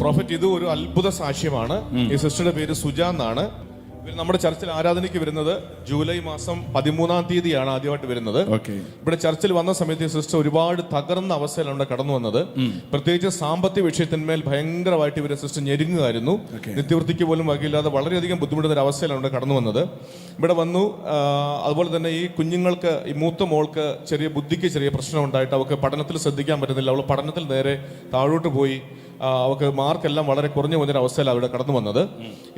Prophet ഇത് ഒരു അത്ഭുത സാക്ഷ്യമാണ്. ഈ സിസ്റ്ററുടെ പേര് സുജ എന്നാണ്. ഇവർ നമ്മുടെ ചർച്ചിൽ ആരാധനയ്ക്ക് വരുന്നത് ജൂലൈ മാസം പതിമൂന്നാം തീയതിയാണ് ആദ്യമായിട്ട് വരുന്നത്. ഇവിടെ ചർച്ചിൽ വന്ന സമയത്ത് ഈ സിസ്റ്റർ ഒരുപാട് തകർന്ന അവസ്ഥയിലാണ് ഇവിടെ കടന്നു വന്നത്. പ്രത്യേകിച്ച് സാമ്പത്തിക വിഷയത്തിന്മേൽ ഭയങ്കരമായിട്ട് ഇവരെ സിസ്റ്റർ ഞെരുങ്ങുകയായിരുന്നു. നിത്യവൃത്തിക്ക് പോലും വകയില്ലാതെ വളരെയധികം ബുദ്ധിമുട്ടുന്ന ഒരു അവസ്ഥയിലാണ് ഇവിടെ കടന്നു വന്നത്. ഇവിടെ വന്നു അതുപോലെ തന്നെ ഈ കുഞ്ഞുങ്ങൾക്ക് ഈ മൂത്ത മോൾക്ക് ചെറിയ ബുദ്ധിക്ക് ചെറിയ പ്രശ്നം ഉണ്ടായിട്ട് അവൾക്ക് പഠനത്തിൽ ശ്രദ്ധിക്കാൻ പറ്റുന്നില്ല. അവൾ പഠനത്തിൽ നേരെ താഴോട്ട് പോയി. അവൾക്ക് മാർക്കെല്ലാം വളരെ കുറഞ്ഞു പോകുന്ന അവസ്ഥയിലാണ് ഇവിടെ കടന്നു വന്നത്.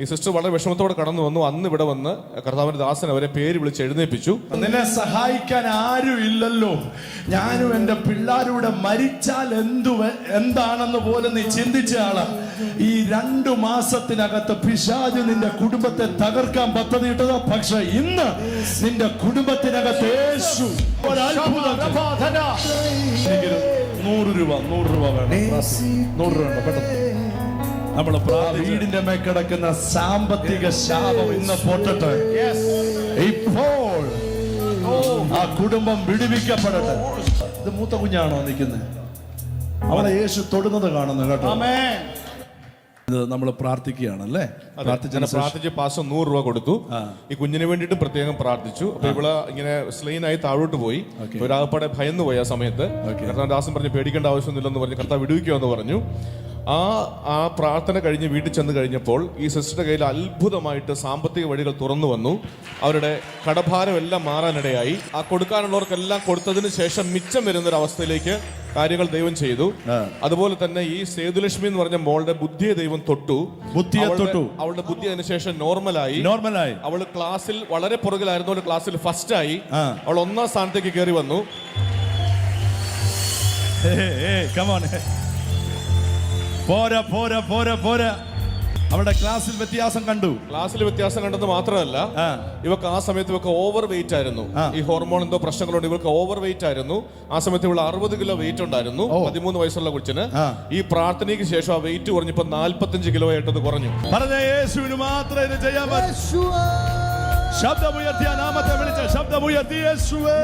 ഈ സിസ്റ്റർ വളരെ വിഷമത്തോടെ കടന്നു വന്നു. അന്ന് ഇവിടെ വന്ന് കർത്താവിന്റെ ദാസൻ അവരെ പേര് വിളിച്ച് എഴുന്നേപ്പിച്ചു. നിന്നെ സഹായിക്കാൻ ആരും ഇല്ലല്ലോ. ഞാനും എന്റെ പിള്ളാരൂടെ മരിച്ചാൽ എന്തു എന്താണെന്ന് പോലും നീ ചിന്തിച്ച ആളാ. ഈ രണ്ടു മാസത്തിനകത്ത് പിശാജ് നിന്റെ കുടുംബത്തെ തകർക്കാൻ പദ്ധതിയിട്ടത് പക്ഷെ ഇന്ന് നിന്റെ കുടുംബത്തിനകത്ത് യേശു ഒരത്ഭുതം. എനിക്കൊരു നൂറ് രൂപ നൂറ് രൂപ വേണം. നൂറ് രൂപ വേണം പെട്ടെന്ന്. നമ്മൾ വീടിന്റെ മേ കിടക്കുന്ന സാമ്പത്തിക ശാപം ഇന്ന് പൊട്ടട്ടെ. ഇപ്പോൾ ആ കുടുംബം വിടുവിക്കപ്പെടട്ടെ. ഇത് മൂത്ത കുഞ്ഞാണോ നിൽക്കുന്നത് അവളെ യേശു തൊടുന്നത് കാണുന്നു കേട്ടോ. നമ്മൾ പ്രാർത്ഥിക്കുകയാണല്ലേ? പ്രാർത്ഥിച്ച് പാസം നൂറ് രൂപ കൊടുത്തു. ഈ കുഞ്ഞിന് വേണ്ടിയിട്ട് പ്രത്യേകം പ്രാർത്ഥിച്ചു. അപ്പൊ ഇവിടെ ഇങ്ങനെ സ്ലെയിനായി താഴോട്ട് പോയി. ഒരാകപ്പാടെ ഭയന്നു പോയി ആ സമയത്ത്. കർത്താവ് ദാസൻ പറഞ്ഞു പേടിക്കേണ്ട ആവശ്യമൊന്നുമില്ലെന്ന് പറഞ്ഞു കർത്താവ് വിടുവിക്കുമെന്ന് പറഞ്ഞു. ആ ആ പ്രാർത്ഥന കഴിഞ്ഞ് വീട്ടിൽ ചെന്ന് കഴിഞ്ഞപ്പോൾ ഈ സിസ്റ്ററുടെ കയ്യിൽ അത്ഭുതമായിട്ട് സാമ്പത്തിക വഴികൾ തുറന്നു വന്നു. അവരുടെ കടഭാരം എല്ലാം മാറാനിടയായി. ആ കൊടുക്കാനുള്ളവർക്കെല്ലാം കൊടുത്തതിന് ശേഷം മിച്ചം വരുന്നൊരവസ്ഥയിലേക്ക് കാര്യങ്ങൾ ദൈവം ചെയ്തു. അതുപോലെ തന്നെ ഈ സേതുലക്ഷ്മി എന്ന് പറഞ്ഞ മോളുടെ ബുദ്ധിയെ ദൈവം തൊട്ടു. ബുദ്ധിയെ തൊട്ടു. അവളുടെ ബുദ്ധി അതിനുശേഷം നോർമലായി. നോർമലായി. അവൾ ക്ലാസ്സിൽ വളരെ പുറകിലായിരുന്നു. അവൾ ക്ലാസ്സിൽ ഫസ്റ്റ് ആയി. അവൾ ഒന്നാം സ്ഥാനത്തേക്ക് കയറി വന്നു. പോരാ പോരാ പോരാ പോരാ. അവളുടെ ക്ലാസ്സിൽ വ്യത്യാസം കണ്ടു. ക്ലാസ്സിൽ വ്യത്യാസം കണ്ടെന്ന് മാത്രമല്ല. ഇവക്ക് ആ സമയത്ത് ഇവക്ക് ഓവർ വെയിറ്റ് ആയിരുന്നു ഈ ഹോർമോൺ എന്തോ പ്രശ്നങ്ങളുണ്ട് ഇവർക്ക് ഓവർ വെയിറ്റ് ആയിരുന്നു. ആ സമയത്ത് ഇവൾ അറുപത് കിലോ വെയിറ്റ് ഉണ്ടായിരുന്നു പതിമൂന്ന് വയസ്സുള്ള കൊച്ചിന്. ഈ പ്രാർത്ഥനയ്ക്ക് ശേഷം ആ വെയിറ്റ് കുറഞ്ഞിപ്പോ നാല്പത്തഞ്ച് കിലോ ആയിട്ടത് കുറഞ്ഞു. പറഞ്ഞ യേശുവിന് മാത്രമേ ഇത് ചെയ്യാൻ പറ്റൂ. ശബ്ദമുയർത്തിയ നാമത്തെ വിളിച്ച ശബ്ദമുയർത്തി യേശുവേ.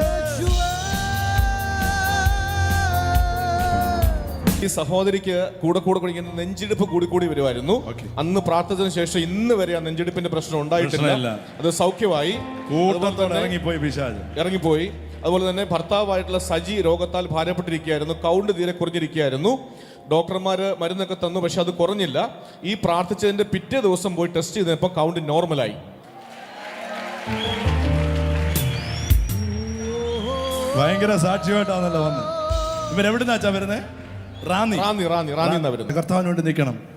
ഈ സഹോദരിക്ക് കൂടെ കൂടെ കൂടി ഇങ്ങനെ നെഞ്ചിടിപ്പ് കൂടി കൂടി വരുമായിരുന്നു. അന്ന് പ്രാർത്ഥിച്ചതിന് ശേഷം ഇന്ന് വരെ ആ നെഞ്ചിടിപ്പിന്റെ പ്രശ്നം ഉണ്ടായിട്ടില്ല. അത് സൗഖ്യമായി. ഇറങ്ങിപ്പോയി ഇറങ്ങിപ്പോയി. അതുപോലെ തന്നെ ഭർത്താവായിട്ടുള്ള സജി രോഗത്താൽ ഭാരപ്പെട്ടിരിക്കുകയായിരുന്നു. കൗണ്ട് തീരെ കുറഞ്ഞിരിക്കുകയായിരുന്നു. ഡോക്ടർമാര് മരുന്നൊക്കെ തന്നു പക്ഷെ അത് കുറഞ്ഞില്ല. ഈ പ്രാർത്ഥിച്ചതിന്റെ പിറ്റേ ദിവസം പോയി ടെസ്റ്റ് ചെയ്തപ്പോൾ കൗണ്ട് നോർമലായി. ഭയങ്കര സാക്ഷ്യമായിട്ടാണല്ലോ വന്നത്. ഇവരെവിടുന്നാച്ചാ വരുന്നേ? റാന്നി. റാന്നി റാന്നി റാന്നി എന്നാ വരുന്നത്? കർത്താവിന് വേണ്ടി നിൽക്കണം.